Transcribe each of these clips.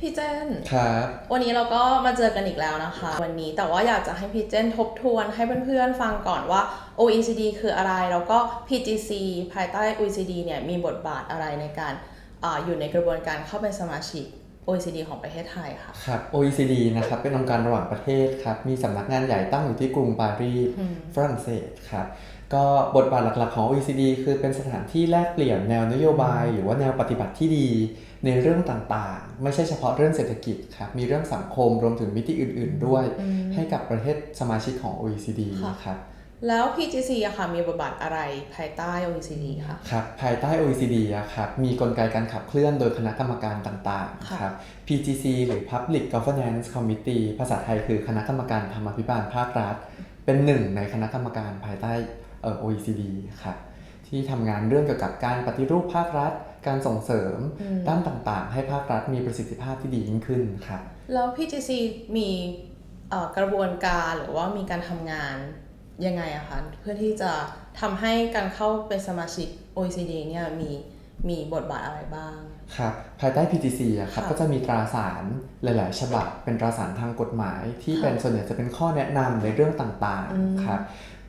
พี่เจนครับวันนี้เราก็มาเจอกันอีกแล้วนะคะ วันนี้แต่ว่าอยากจะให้พี่เจนทบทวนให้เพื่อนๆฟังก่อนว่า OECD คืออะไร แล้วก็ PGC ภายใต้ OECD เนี่ยมีบทบาทอะไรในการอาอยู่ในกระบวนการเข้าเป็นสมาชิก OECD ของประเทศไทยค่ะ ครับ OECD นะครับ เป็นองค์การระหว่างประเทศครับ มีสำนักงานใหญ่ตั้งอยู่ที่กรุงปารีสอืมฝรั่งเศสครับ ก็บทบาทหลักๆของ OECD คือเป็นสถานที่แลกเปลี่ยนแนวนโยบาย หรือว่าแนวปฏิบัติที่ดีในเรื่องต่างๆ ไม่ใช่เฉพาะเรื่องเศรษฐกิจครับ มีเรื่องสังคมรวมถึงมิติอื่น ๆ ด้วยอืมให้กับประเทศสมาชิกของ OECD ค่ะครับ แล้ว PGC อะค่ะมีบทบาทอะไรภายใต้ OECD ค่ะครับภายใต้ OECD อะครับมีกลไกการขับเคลื่อนโดยคณะกรรมการต่างๆค่ะครับ PGC หรือ Public Governance Committee ภาษาไทยคือคณะกรรมการธรรมาภิบาลภาครัฐ เป็นหนึ่งในคณะกรรมการภายใต้เอ่อ OECD ครับที่ทำงานเรื่องเกี่ยวกับการปฏิรูปภาครัฐ การส่งเสริมอืมด้านต่างๆ ให้ภาครัฐมีประสิทธิภาพที่ดียิ่งขึ้นครับแล้ว PGC มีเอ่อกระบวนการหรือว่ามีการทำงาน ยังไงอะคะเพื่อที่จะทำให้การเข้าเป็นสมาชิก OECD เนี่ยมีมีบทบาทอะไรบ้าง ครับ ภายใต้ PGC อะครับค่ะก็จะมีตราสารหลาย ๆ ฉบับ เป็นตราสารทางกฎหมาย ที่ค่ะเป็นส่วนใหญ่จะเป็นข้อแนะนำในเรื่องต่าง อืม ๆ ครับ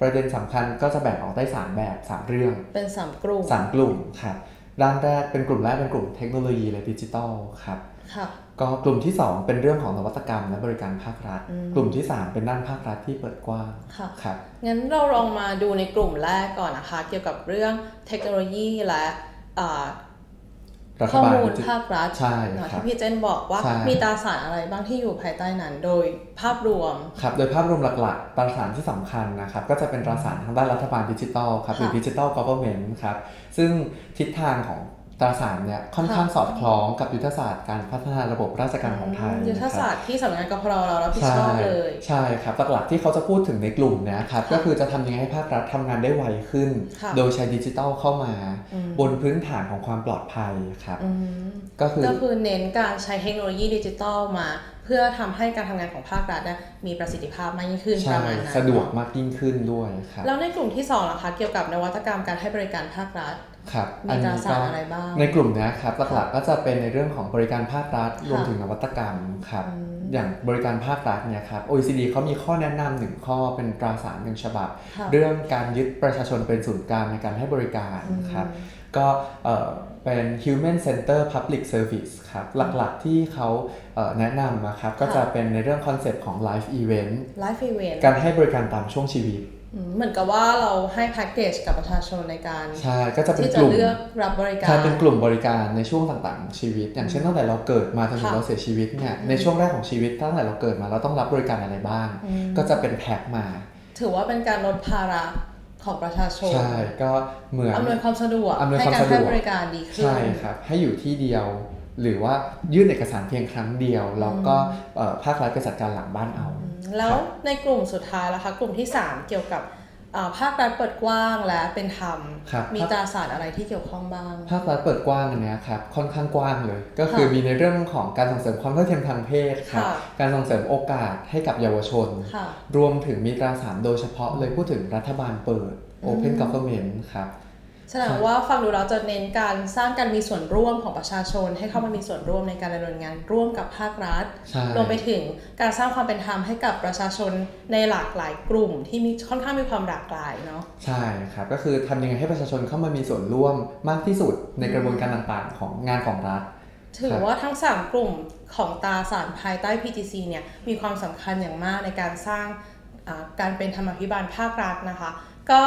ประเด็นสำคัญก็จะแบ่งออกได้ 3 แบบ 3 เรื่อง เป็นสามกลุ่ม 3 กลุ่มครับ ด้านแรกเป็นกลุ่มแรกเป็นกลุ่มเทคโนโลยีและดิจิทัลครับค่ะก็กลุ่มที่ 2 เป็นเรื่องของนวัตกรรมและบริการภาครัฐอืมกลุ่มที่ 3 เป็นด้านภาครัฐที่เปิดกว้างค่ะครับงั้นเราลองมาดูในกลุ่มแรกก่อนนะคะ เกี่ยวกับเรื่องเทคโนโลยีและอ่า รัฐข้อบาล มูลดิจิภาครัฐใช่เนอะครับที่พี่เจนบอกว่าใช่ มีตราสารอะไรบ้างที่อยู่ภายใต้นั้น โดยภาพรวม ครับโดยภาพรวมหลักๆตราสารที่สำคัญนะครับ ก็จะเป็นตราสารทางด้านรัฐบาลดิจิทัลครับหรือค่ะ ดิจิทัลก o เ e อร์เมนต์ครับ ซึ่งทิศทางของ ตราสารเนี่ยค่อนข้างสอดคล้องกับยุทธศาสตร์การพัฒนาระบบราชการของไทยยุทธนะครับศาสตร์ที่สำนักงานกพรเรารับผิดใช่ชอบเลยใช่ครับหลักๆที่เขาจะพูดถึงในกลุ่มเนี้ยครับค่ะก็คือจะทำยังไงให้ภาครัฐทำงานได้ไวขึ้นค่ะโดยใช้ดิจิทัลเข้ามาอืมบนพื้นฐานของความปลอดภัยครับอืมก็คือก็คือเน้นการใช้เทคโนโลยีดิจิทัลมา เพื่อทำให้การทำงานของภาครัฐเนี่ยมีประสิทธิภาพมากยิ่งขึ้นปใช่ระมาณนั้นสะดวกมากยิ่งขึ้นด้วยครับแล้วในกลุ่มที่สองล่ะคะเกี่ยวกับนวัตกรรมการให้บริการภาครัฐครับมีตราสารอะไรบ้าง ในกลุ่มเนี้ยครับหลักๆก็จะเป็นในเรื่องของบริการภาครัฐรวมถึงนวัตกรรมครับอืมอย่างบริการภาครัฐเนี่ยครับ OECD เขามีข้อแนะนำหนึ่งข้อเป็นตราสารหนึ่งฉบับค่ะเรื่องการยึดประชาชนเป็นศูนย์กลางในการให้บริการอืมครับ ก็เอ่อเป็น Human Center Public Service ครับ หลักๆที่เขาเอ่อแนะนำนะครับ ก็จะเป็นในเรื่องคอนเซปต์ของ Live Event ไลฟ์อีเวนต์การให้บริการตามช่วงชีวิตเหมือนกับว่าเราให้แพ็กเกจกับประชาชนในการใช่ก็จะเป็นที่กจะลุ่มเลือกรับบริการใช่เป็นกลุ่มบริการในช่วงต่างๆของชีวิต อย่างเช่นตั้งแต่เราเกิดมาจนถึงค่ะเราเสียชีวิตเนี่ยในช่วงแรกของชีวิตตั้งแต่เราเกิดมาเราต้องรับบริการอะไรบ้างอืมก็จะเป็นแพ็คมา ถือว่าเป็นการลดภาระ ของประชาชน ใช่ ก็เหมือนอำนวยความสะดวกอำนวยให้ความการสะดวกให้บริการดีขึ้น ใช่ครับ ให้อยู่ที่เดียว หรือว่ายื่นเอกสารเพียงครั้งเดียว แล้วก็เอ่อภาครัฐไปจัดการหลังบ้านเอา แล้วในกลุ่มสุดท้ายล่ะคะ กลุ่มที่ 3 เกี่ยวกับอ่า ภาครัฐเปิดกว้างและเป็นธรรมครับมีตราสารอะไรที่เกี่ยวข้องบ้าง ภาครัฐเปิดกว้างอันเนี้ยครับค่อนข้างกว้างเลย ก็คือค่ะมีในเรื่องของการส่งเสริมความเท่าเทียมทางเพศครับค่ะการส่งเสริมโอกาสให้กับเยาวชนค่ะรวมถึงมีตราสารโดยเฉพาะเลยพูดถึงรัฐบาลเปิด Open อืม Government ครับ แสดงว่าฟังดูเราจะเน้นการสร้างการมีส่วนร่วมของประชาชน ให้เข้ามามีส่วนร่วมในการดำเนินงานร่วมกับภาครัฐใช่รวมไปถึงการสร้างความเป็นธรรมให้กับประชาชนในหลากหลายกลุ่ม ที่มีค่อนข้างมีความหลากหลายเนาะใช่ครับก็คือทำยังไงให้ประชาชนเข้ามามีส่วนร่วมมากที่สุดในกระบวนการต่างๆ ของงานของรัฐถือว่าทั้ง 3 กลุ่มของตราสารภายใต้ PGC เนี่ยมีความสำคัญอย่างมากในการสร้างอ่าการเป็นธรรมาภิบาลภาครัฐนะคะ ก็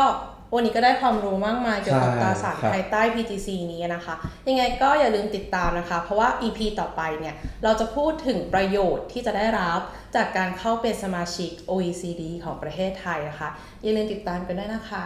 วันนี้ก็ได้ความรู้มากมายเกี่ยวกับใช่ตราสารครับภายใต้ PGC นี้นะคะ ยังไงก็อย่าลืมติดตามนะคะ เพราะว่า EP ต่อไปเนี่ย เราจะพูดถึงประโยชน์ที่จะได้รับจากการเข้าเป็นสมาชิก OECD ของประเทศไทยนะคะ อย่าลืมติดตามกันด้วยนะคะ